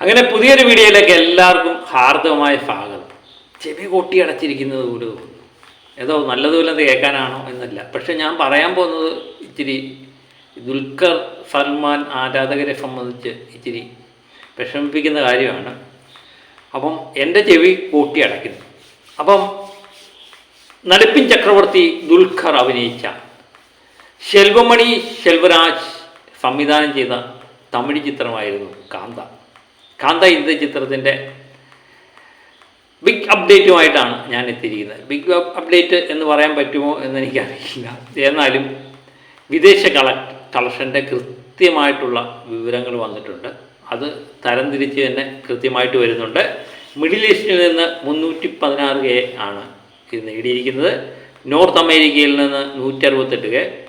അങ്ങനെ പുതിയൊരു വീഡിയോയിലേക്ക് എല്ലാവർക്കും ഹാർദവമായ സ്വാഗതം. ചെവി കൊട്ടി അടച്ചിരിക്കുന്നത് പോലെ തോന്നുന്നു ഏതോ നല്ലതുപോലെ കേൾക്കാനാണോ എന്നല്ല. പക്ഷെ ഞാൻ പറയാൻ പോകുന്നത് ഇച്ചിരി ദുൽഖർ സൽമാൻ ആരാധകരെ സംബന്ധിച്ച് ഇച്ചിരി വിഷമിപ്പിക്കുന്ന കാര്യമാണ്. അപ്പം എന്റെ ചെവി കൂട്ടി അടയ്ക്കുന്നു. അപ്പം നടുപ്പിൻ ചക്രവർത്തി ദുൽഖർ അഭിനയിച്ച ശെൽവമണി ശെൽവരാജ് സംവിധാനം ചെയ്ത തമിഴ് ചിത്രമായിരുന്നു കാന്ത. കാന്ത ഇന്ത്യ ചിത്രത്തിന്റെ ബിഗ് അപ്ഡേറ്റുമായിട്ടാണ് ഞാൻ എത്തിയിരിക്കുന്നത്. ബിഗ് അപ്ഡേറ്റ് എന്ന് പറയാൻ പറ്റുമോ എന്ന് എനിക്കറിയില്ല. എന്നാലും വിദേശ കള കളക്ഷന്റെ കൃത്യമായിട്ടുള്ള വിവരങ്ങൾ വന്നിട്ടുണ്ട്. അത് തരംതിരിച്ച് തന്നെ കൃത്യമായിട്ട് വരുന്നുണ്ട്. മിഡിൽ ഈസ്റ്റിൽ നിന്ന് മുന്നൂറ്റി പതിനാറ് കെ ആണ് ഇത് നേടിയിരിക്കുന്നത്. നോർത്ത് അമേരിക്കയിൽ നിന്ന് നൂറ്റി അറുപത്തെട്ട് കെ.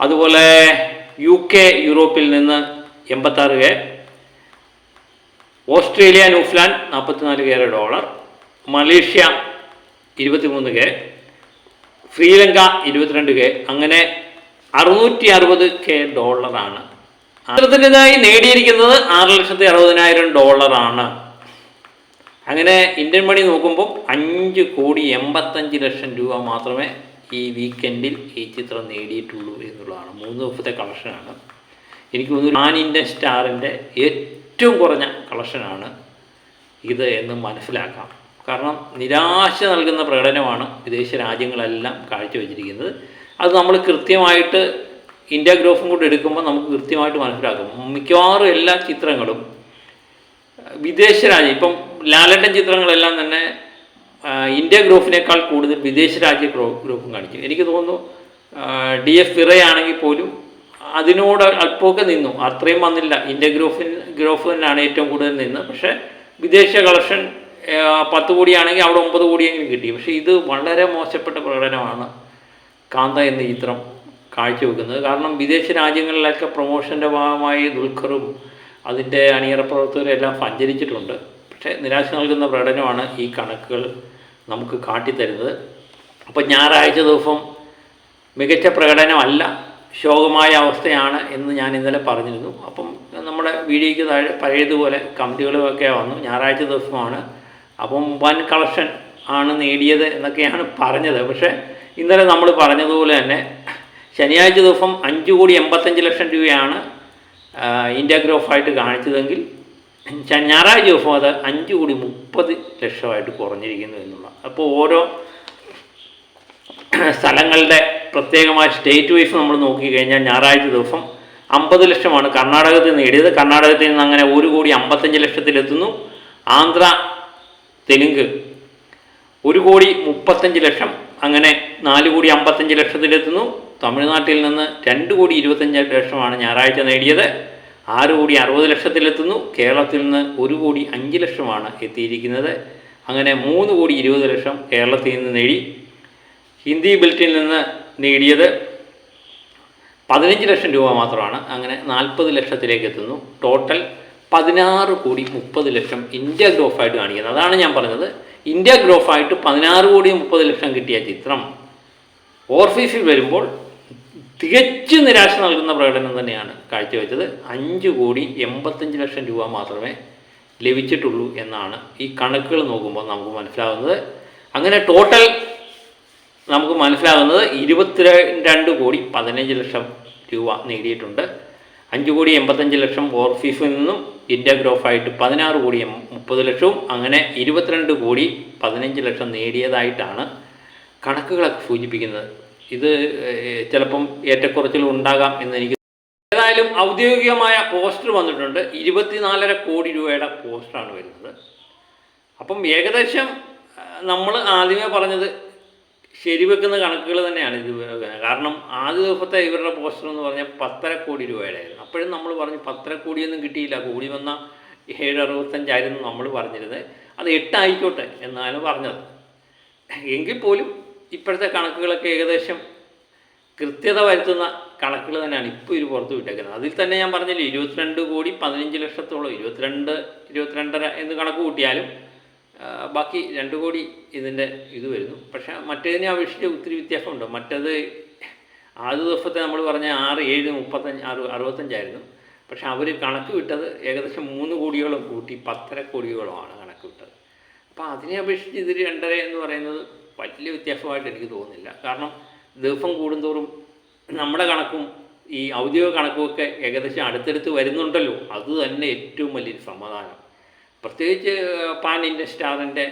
അതുപോലെ യു കെ യൂറോപ്പിൽ നിന്ന് എൺപത്താറ് കെ. ഓസ്ട്രേലിയ ന്യൂസിലാൻഡ് നാൽപ്പത്തിനാല് കേര ഡോളർ. മലേഷ്യ ഇരുപത്തിമൂന്ന് കെ. ശ്രീലങ്ക ഇരുപത്തിരണ്ട് കെ. അങ്ങനെ അറുന്നൂറ്റി അറുപത് കെ ഡോളറാണ്. ചിത്രത്തിന്റെതായി നേടിയിരിക്കുന്നത് ആറ് ലക്ഷത്തി അറുപതിനായിരം ഡോളറാണ്. അങ്ങനെ ഇന്ത്യൻ മണി നോക്കുമ്പോൾ അഞ്ച് കോടി എൺപത്തഞ്ച് ലക്ഷം രൂപ മാത്രമേ ഈ വീക്കെൻഡിൽ ഈ ചിത്രം നേടിയിട്ടുള്ളൂ എന്നുള്ളതാണ്. മൂന്ന് ദിവസത്തെ കളക്ഷനാണ്. എനിക്ക് തോന്നുന്നു ഞാൻ ഇന്ത്യൻ സ്റ്റാറിന്റെ ഏറ്റവും കുറഞ്ഞ കളക്ഷനാണ് ഇത് എന്ന് മനസ്സിലാക്കാം. കാരണം നിരാശ നൽകുന്ന പ്രകടനമാണ് വിദേശ രാജ്യങ്ങളെല്ലാം കാഴ്ചവെച്ചിരിക്കുന്നത്. അത് നമ്മൾ കൃത്യമായിട്ട് ഇന്ത്യ ഗ്രോഫും കൂടെ എടുക്കുമ്പോൾ നമുക്ക് കൃത്യമായിട്ട് മനസ്സിലാക്കും. മിക്കവാറും എല്ലാ ചിത്രങ്ങളും വിദേശ രാജ്യം ഇപ്പം ലാലട്ടൻ ചിത്രങ്ങളെല്ലാം തന്നെ ഇന്ത്യ ഗ്രൂപ്പിനേക്കാൾ കൂടുതൽ വിദേശ രാജ്യ ഗ്രൂപ്പും കാണിക്കും. എനിക്ക് തോന്നുന്നു ഡി എഫ് ഫിറയാണെങ്കിൽ പോലും അതിനോട് അല്പമൊക്കെ നിന്നു. അത്രയും വന്നില്ല. ഇന്ത്യ ഗ്രൂപ്പിൻ ഗ്രൂപ്പ് തന്നെയാണ് ഏറ്റവും കൂടുതൽ നിന്ന് പക്ഷേ വിദേശ കളക്ഷൻ പത്ത് കോടിയാണെങ്കിൽ അവിടെ ഒമ്പത് കോടിയെങ്കിലും കിട്ടി. പക്ഷേ ഇത് വളരെ മോശപ്പെട്ട പ്രകടനമാണ് കാന്ത എന്ന ചിത്രം കാഴ്ചവെക്കുന്നത്. കാരണം വിദേശ രാജ്യങ്ങളിലൊക്കെ പ്രൊമോഷന്റെ ഭാഗമായി ദുൽഖറും അതിന്റെ അണിയറ പ്രവർത്തകരും എല്ലാം സഞ്ചരിച്ചിട്ടുണ്ട്. പക്ഷേ നിരാശ നൽകുന്ന പ്രകടനമാണ് ഈ കണക്കുകൾ നമുക്ക് കാട്ടിത്തരുന്നത്. അപ്പോൾ ഞായറാഴ്ച ദിവസം മികച്ച പ്രകടനമല്ല. ശോകമായ അവസ്ഥയാണ് എന്ന് ഞാൻ ഇന്നലെ പറഞ്ഞിരുന്നു. അപ്പം നമ്മുടെ വീഡിയോയ്ക്ക് താഴെ പഴയതുപോലെ കമന്റുകളൊക്കെ വന്നു. ഞായറാഴ്ച ദിവസമാണ്. അപ്പം വൻ കളക്ഷൻ ആണ് നേടിയത് എന്നൊക്കെയാണ് പറഞ്ഞത്. പക്ഷേ ഇന്നലെ നമ്മൾ പറഞ്ഞതുപോലെ തന്നെ ശനിയാഴ്ച ദിവസം അഞ്ച് കോടി എൺപത്തഞ്ച് ലക്ഷം രൂപയാണ് ഇന്ത്യ ഗ്രോഫായിട്ട് കാണിച്ചതെങ്കിൽ ഞായറാഴ്ച ദിവസം അത് അഞ്ച് കോടി മുപ്പത് ലക്ഷമായിട്ട് കുറഞ്ഞിരിക്കുന്നു എന്നുള്ള. അപ്പോൾ ഓരോ സ്ഥലങ്ങളുടെ പ്രത്യേകമായ സ്റ്റേറ്റ് വൈസ് നമ്മൾ നോക്കിക്കഴിഞ്ഞാൽ ഞായറാഴ്ച ദിവസം അമ്പത് ലക്ഷമാണ് കർണാടകത്തിൽ നേടിയത്. കർണാടകത്തിൽ നിന്ന് അങ്ങനെ ഒരു കോടി അമ്പത്തഞ്ച് ലക്ഷത്തിലെത്തുന്നു. ആന്ധ്ര തെലുങ്ക് ഒരു കോടി മുപ്പത്തഞ്ച് ലക്ഷം. അങ്ങനെ നാല് കോടി അമ്പത്തഞ്ച് ലക്ഷത്തിലെത്തുന്നു. തമിഴ്നാട്ടിൽ നിന്ന് രണ്ട് കോടി ഇരുപത്തഞ്ച് ലക്ഷമാണ് ഞായറാഴ്ച നേടിയത്. ആറ് കോടി അറുപത് ലക്ഷത്തിലെത്തുന്നു. കേരളത്തിൽ നിന്ന് ഒരു കോടി അഞ്ച് ലക്ഷമാണ് എത്തിയിരിക്കുന്നത്. അങ്ങനെ മൂന്ന് കോടി ഇരുപത് ലക്ഷം കേരളത്തിൽ നിന്ന് നേടി. ഹിന്ദി ബെൽറ്റിൽ നിന്ന് നേടിയത് പതിനഞ്ച് ലക്ഷം രൂപ മാത്രമാണ്. അങ്ങനെ നാൽപ്പത് ലക്ഷത്തിലേക്ക് എത്തുന്നു. ടോട്ടൽ പതിനാറ് കോടി മുപ്പത് ലക്ഷം ഇന്ത്യ ഗ്രോഫായിട്ട് കാണിക്കുന്നത്. അതാണ് ഞാൻ പറഞ്ഞത്. ഇന്ത്യ ഗ്രോഫായിട്ട് പതിനാറ് കോടി മുപ്പത് ലക്ഷം കിട്ടിയ ചിത്രം ഓർഫീസിൽ വരുമ്പോൾ തികച്ചും നിരാശ നൽകുന്ന പ്രകടനം തന്നെയാണ് കാഴ്ചവെച്ചത്. അഞ്ച് കോടി എൺപത്തഞ്ച് ലക്ഷം രൂപ മാത്രമേ ലഭിച്ചിട്ടുള്ളൂ എന്നാണ് ഈ കണക്കുകൾ നോക്കുമ്പോൾ നമുക്ക് മനസ്സിലാകുന്നത് അങ്ങനെ ടോട്ടൽ നമുക്ക് മനസ്സിലാകുന്നത് ഇരുപത്തി രണ്ട് കോടി പതിനഞ്ച് ലക്ഷം രൂപ നേടിയിട്ടുണ്ട്. അഞ്ച് കോടി എൺപത്തഞ്ച് ലക്ഷം ഓർഫീസിൽ നിന്നും ഇന്ത്യ ഗ്രോഫായിട്ട് പതിനാറ് കോടി മുപ്പത് ലക്ഷവും അങ്ങനെ ഇരുപത്തിരണ്ട് കോടി പതിനഞ്ച് ലക്ഷം നേടിയതായിട്ടാണ് കണക്കുകളൊക്കെ സൂചിപ്പിക്കുന്നത്. ഇത് ചിലപ്പം ഏറ്റക്കുറച്ചിൽ ഉണ്ടാകാം എന്ന് എനിക്ക് ഏതായാലും ഔദ്യോഗികമായ പോസ്റ്റർ വന്നിട്ടുണ്ട്. ഇരുപത്തിനാലര കോടി രൂപയുടെ പോസ്റ്ററാണ് വരുന്നത്. അപ്പം ഏകദേശം നമ്മൾ ആദ്യമേ പറഞ്ഞത് ശരിവെക്കുന്ന കണക്കുകൾ തന്നെയാണ് ഇത്. കാരണം ആദ്യ ദിവസത്തെ ഇവരുടെ പോസ്റ്റർ എന്ന് പറഞ്ഞാൽ പത്തര കോടി രൂപയുടെ ആയിരുന്നു അപ്പോഴും നമ്മൾ പറഞ്ഞു പത്തര കോടിയൊന്നും കിട്ടിയില്ല. കൂടി വന്ന ഏഴ് അറുപത്തഞ്ചായിരുന്നു നമ്മൾ പറഞ്ഞിരുന്നത്. അത് എട്ടായിക്കോട്ടെ എന്നാണ് പറഞ്ഞത്. എങ്കിൽ പോലും ഇപ്പോഴത്തെ കണക്കുകളൊക്കെ ഏകദേശം കൃത്യത വരുത്തുന്ന കണക്കുകൾ തന്നെയാണ് ഇപ്പോൾ ഇത് പുറത്ത് വിട്ടേക്കുന്നത്. അതിൽ തന്നെ ഞാൻ പറഞ്ഞില്ലേ ഇരുപത്തിരണ്ട് കോടി പതിനഞ്ച് ലക്ഷത്തോളം ഇരുപത്തിരണ്ട് ഇരുപത്തിരണ്ടര എന്ന് കണക്ക് കൂട്ടിയാലും ബാക്കി രണ്ട് കോടി ഇതിന്റെ ഇത് വരുന്നു. പക്ഷേ മറ്റേതിനെ അപേക്ഷിച്ച് ഒത്തിരി വ്യത്യാസമുണ്ട്. മറ്റേത് ആദ്യ ദിവസത്തെ നമ്മൾ പറഞ്ഞ ആറ് ഏഴ് മുപ്പത്തഞ്ച് ആറ് അറുപത്തഞ്ചായിരുന്നു. പക്ഷെ അവർ കണക്ക് വിട്ടത് ഏകദേശം മൂന്ന് കോടിയോളം കൂട്ടി പത്തര കോടിയോളമാണ് കണക്ക് വിട്ടത്. അപ്പോൾ അതിനെ അപേക്ഷിച്ച് ഇതിൽ രണ്ടര എന്ന് പറയുന്നത് വലിയ വ്യത്യാസമായിട്ട് എനിക്ക് തോന്നുന്നില്ല. കാരണം ദിവസം കൂടുന്തോറും നമ്മുടെ കണക്കും ഈ ഔദ്യോഗിക കണക്കുമൊക്കെ ഏകദേശം അടുത്തടുത്ത് വരുന്നുണ്ടല്ലോ. അത് തന്നെ ഏറ്റവും വലിയൊരു സമാധാനം. പ്രത്യേകിച്ച് പാൻ ഇന്ത്യൻ സ്റ്റാറിന്റെ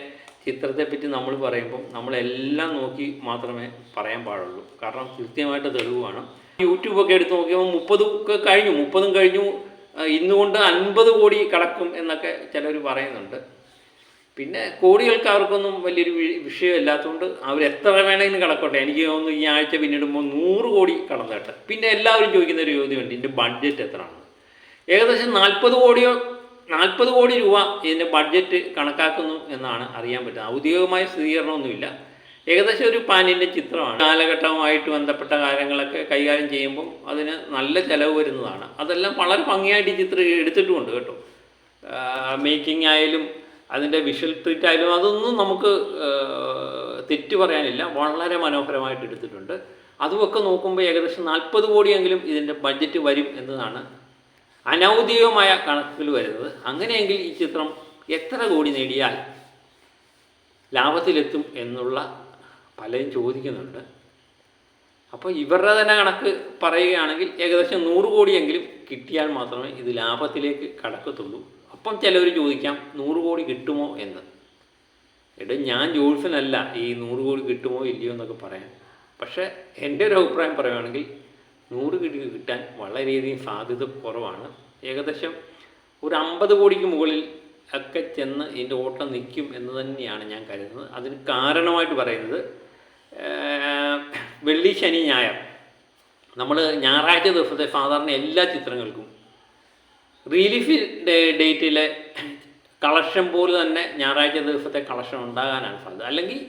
ചിത്രത്തെപ്പറ്റി നമ്മൾ പറയുമ്പോൾ നമ്മളെല്ലാം നോക്കി മാത്രമേ പറയാൻ പാടുള്ളൂ. കാരണം കൃത്യമായിട്ട് തെളിവാണ് യൂട്യൂബൊക്കെ എടുത്ത് നോക്കിയപ്പോൾ മുപ്പത് ഒക്കെ കഴിഞ്ഞു. മുപ്പതും കഴിഞ്ഞു. ഇന്നുകൊണ്ട് അൻപത് കോടി കടക്കും എന്നൊക്കെ ചിലർ പറയുന്നുണ്ട്. പിന്നെ കോടികൾക്ക് അവർക്കൊന്നും വലിയൊരു വിഷയമില്ലാത്തതുകൊണ്ട് അവർ എത്ര വേണമെങ്കിലും കിടക്കട്ടെ. എനിക്ക് തോന്നുന്നു ഈ ആഴ്ച പിന്നിടുമ്പോൾ നൂറ് കോടി കടന്നു പിന്നെ എല്ലാവരും ചോദിക്കുന്ന ഒരു ചോദ്യമുണ്ട് ഇതിന്റെ ബഡ്ജറ്റ് എത്രയാണ്? ഏകദേശം നാൽപ്പത് കോടിയോ നാൽപ്പത് കോടി രൂപ ഇതിന്റെ ബഡ്ജറ്റ് കണക്കാക്കുന്നു എന്നാണ് അറിയാൻ പറ്റുന്നത്. ഔദ്യോഗികമായ സ്ഥിരീകരണമൊന്നുമില്ല. ഏകദേശം ഒരു പാനിന്റെ ചിത്രമാണ്. കാലഘട്ടവുമായിട്ട് ബന്ധപ്പെട്ട കാര്യങ്ങളൊക്കെ കൈകാര്യം ചെയ്യുമ്പോൾ അതിന് നല്ല ചിലവ് വരുന്നതാണ്. അതെല്ലാം വളരെ ഭംഗിയായിട്ട് ചിത്രം എടുത്തിട്ടുമുണ്ട് കേട്ടോ. മേക്കിംഗ് ആയാലും അതിന്റെ വിഷ്വൽ ട്രീറ്റ് ആയാലും അതൊന്നും നമുക്ക് തെറ്റ് പറയാനില്ല. വളരെ മനോഹരമായിട്ട് എടുത്തിട്ടുണ്ട്. അതുമൊക്കെ നോക്കുമ്പോൾ ഏകദേശം നാൽപ്പത് കോടിയെങ്കിലും ഇതിന്റെ ബഡ്ജറ്റ് വരും എന്നതാണ് അനൗദ്യോഗികമായ കണക്കിൽ വരുന്നത്. അങ്ങനെയെങ്കിൽ ഈ ചിത്രം എത്ര കോടി നേടിയാൽ ലാഭത്തിലെത്തും എന്നുള്ള പലരും ചോദിക്കുന്നുണ്ട്. അപ്പോൾ ഇവരുടെ തന്നെ കണക്ക് പറയുകയാണെങ്കിൽ ഏകദേശം നൂറ് കോടിയെങ്കിലും കിട്ടിയാൽ മാത്രമേ ഇത് ലാഭത്തിലേക്ക് കടക്കത്തുള്ളൂ. അപ്പം ചിലവർ ചോദിക്കാം നൂറ് കോടി കിട്ടുമോ എന്ന്? എടാ ഞാൻ ജോത്സനല്ല ഈ നൂറ് കോടി കിട്ടുമോ ഇല്ലയോ എന്നൊക്കെ പറയാം പക്ഷേ എന്റെ ഒരു അഭിപ്രായം പറയുകയാണെങ്കിൽ നൂറ് കിഴി കിട്ടാൻ വളരെയധികം സാധ്യത കുറവാണ്. ഏകദേശം ഒരു അമ്പത് കോടിക്ക് മുകളിൽ ഒക്കെ ചെന്ന് ഇതിന്റെ ഓട്ടം നിൽക്കും എന്ന് തന്നെയാണ് ഞാൻ കരുതുന്നത്. അതിന് കാരണമായിട്ട് പറയുന്നത് വെള്ളി ശനി ഞായർ. നമ്മൾ ഞായറാഴ്ച ദിവസത്തെ സാധാരണ എല്ലാ ചിത്രങ്ങൾക്കും റിലീഫ് ഡേറ്റിലെ കളക്ഷൻ പോലെ തന്നെ ഞായറാഴ്ച ദിവസത്തെ കളക്ഷൻ ഉണ്ടാകാനാണ് സാധ്യത. അല്ലെങ്കിൽ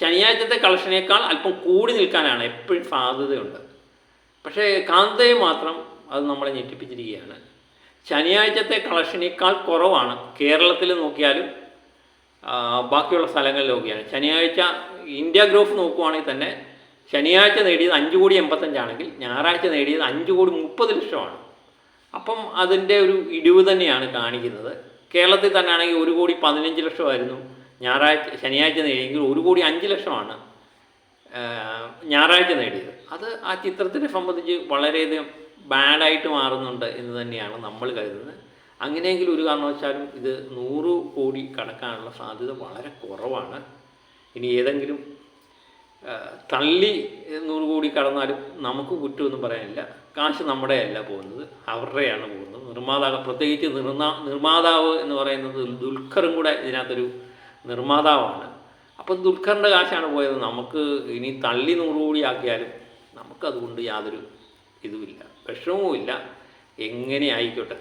ശനിയാഴ്ചത്തെ കളക്ഷനേക്കാൾ അല്പം കൂടി നിൽക്കാനാണ് എപ്പോഴും സാധ്യതയുണ്ട്. പക്ഷേ കാന്തയെ മാത്രം അത് നമ്മളെ ഞെട്ടിപ്പിച്ചിരിക്കുകയാണ്. ശനിയാഴ്ചത്തെ കളക്ഷനേക്കാൾ കുറവാണ്. കേരളത്തിൽ നോക്കിയാലും ബാക്കിയുള്ള സ്ഥലങ്ങളിൽ നോക്കിയാണ് ശനിയാഴ്ച ഇന്ത്യ ഗ്രോഫ് നോക്കുവാണെങ്കിൽ തന്നെ ശനിയാഴ്ച നേടിയത് അഞ്ച് കോടി എൺപത്തഞ്ചാണെങ്കിൽ ഞായറാഴ്ച നേടിയത് അഞ്ച് കോടി മുപ്പത് ലക്ഷമാണ്. അപ്പം അതിന്റെ ഒരു ഇടിവ് തന്നെയാണ് കാണിക്കുന്നത്. കേരളത്തിൽ തന്നെ ആണെങ്കിൽ ഒരു കോടി പതിനഞ്ച് ലക്ഷമായിരുന്നു. ഞായറാഴ്ച ശനിയാഴ്ച നേടിയെങ്കിൽ ഒരു കോടി അഞ്ച് ലക്ഷമാണ് ഞായറാഴ്ച നേടിയത്. അത് ആ ചിത്രത്തിനെ സംബന്ധിച്ച് വളരെയധികം ബാഡായിട്ട് മാറുന്നുണ്ട് എന്ന് തന്നെയാണ് നമ്മൾ കരുതുന്നത്. അങ്ങനെയെങ്കിലും ഒരു കാരണവശാലും ഇത് നൂറ് കോടി കടക്കാനുള്ള സാധ്യത വളരെ കുറവാണ്. ഇനി ഏതെങ്കിലും തള്ളി നൂറ് കോടി കടന്നാലും നമുക്ക് കുറ്റമൊന്നും പറയാനില്ല. കാശ് നമ്മുടെ അല്ല പോകുന്നത് അവരുടെയാണ് പോകുന്നത്. നിർമ്മാതാവ് പ്രത്യേകിച്ച് നിർമ്മാ നിർമ്മാതാവ് എന്ന് പറയുന്നത് ദുൽഖറും കൂടെ ഇതിനകത്തൊരു നിർമ്മാതാവാണ്. അപ്പം ദുൽഖറിന്റെ കാശാണ് പോയത്. നമുക്ക് ഇനി തള്ളി നൂറ് കോടി ആക്കിയാലും നമുക്കതുകൊണ്ട് യാതൊരു ഇതുമില്ല വിഷമവുമില്ല. എങ്ങനെ ആയിക്കോട്ടെ.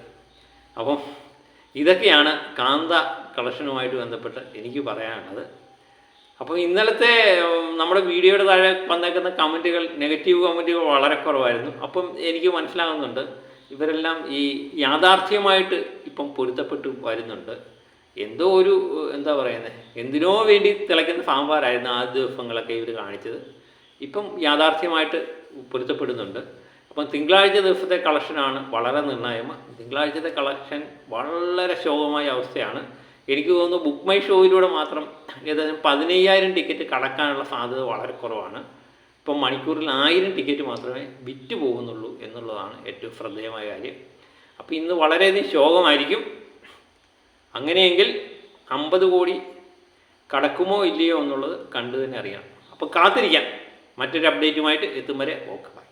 അപ്പം ഇതൊക്കെയാണ് കാന്ത കളക്ഷനുമായിട്ട് ബന്ധപ്പെട്ട് എനിക്ക് പറയാനുള്ളത്. അപ്പോൾ ഇന്നലത്തെ നമ്മുടെ വീഡിയോയുടെ താഴെ വന്നേക്കുന്ന കമന്റുകൾ നെഗറ്റീവ് കമന്റുകൾ വളരെ കുറവായിരുന്നു. അപ്പം എനിക്ക് മനസ്സിലാകുന്നുണ്ട് ഇവരെല്ലാം ഈ യാഥാർത്ഥ്യമായിട്ട് ഇപ്പം പൊരുത്തപ്പെട്ട് വരുന്നുണ്ട്. എന്തോ ഒരു എന്താ പറയുന്നത് എന്തിനോ വേണ്ടി തിളയ്ക്കുന്ന സാമ്പാറായിരുന്നു ആ ദിവസങ്ങളൊക്കെ ഇവർ കാണിച്ചത്. ഇപ്പം യാഥാർത്ഥ്യമായിട്ട് പൊരുത്തപ്പെടുന്നുണ്ട്. അപ്പം തിങ്കളാഴ്ച ദിവസത്തെ കളക്ഷനാണ് വളരെ നിർണായകം. തിങ്കളാഴ്ചത്തെ കളക്ഷൻ വളരെ ശോകമായ അവസ്ഥയാണ്. എനിക്ക് തോന്നുന്നു ബുക്ക് മൈ ഷോയിലൂടെ മാത്രം ഏകദേശം പതിനയ്യായിരം ടിക്കറ്റ് കടക്കാനുള്ള സാധ്യത വളരെ കുറവാണ്. ഇപ്പം മണിക്കൂറിൽ ആയിരം ടിക്കറ്റ് മാത്രമേ വിറ്റ് പോകുന്നുള്ളൂ എന്നുള്ളതാണ് ഏറ്റവും ശ്രദ്ധേയമായ കാര്യം. അപ്പോൾ ഇന്ന് വളരെയധികം ശോകമായിരിക്കും. അങ്ങനെയെങ്കിൽ അമ്പത് കോടി കടക്കുമോ ഇല്ലയോ എന്നുള്ളത് കണ്ടു തന്നെ അറിയണം. അപ്പോൾ കാത്തിരിക്കാം. മറ്റൊരു അപ്ഡേറ്റുമായിട്ട് എത്തും വരെ ഓക്കെ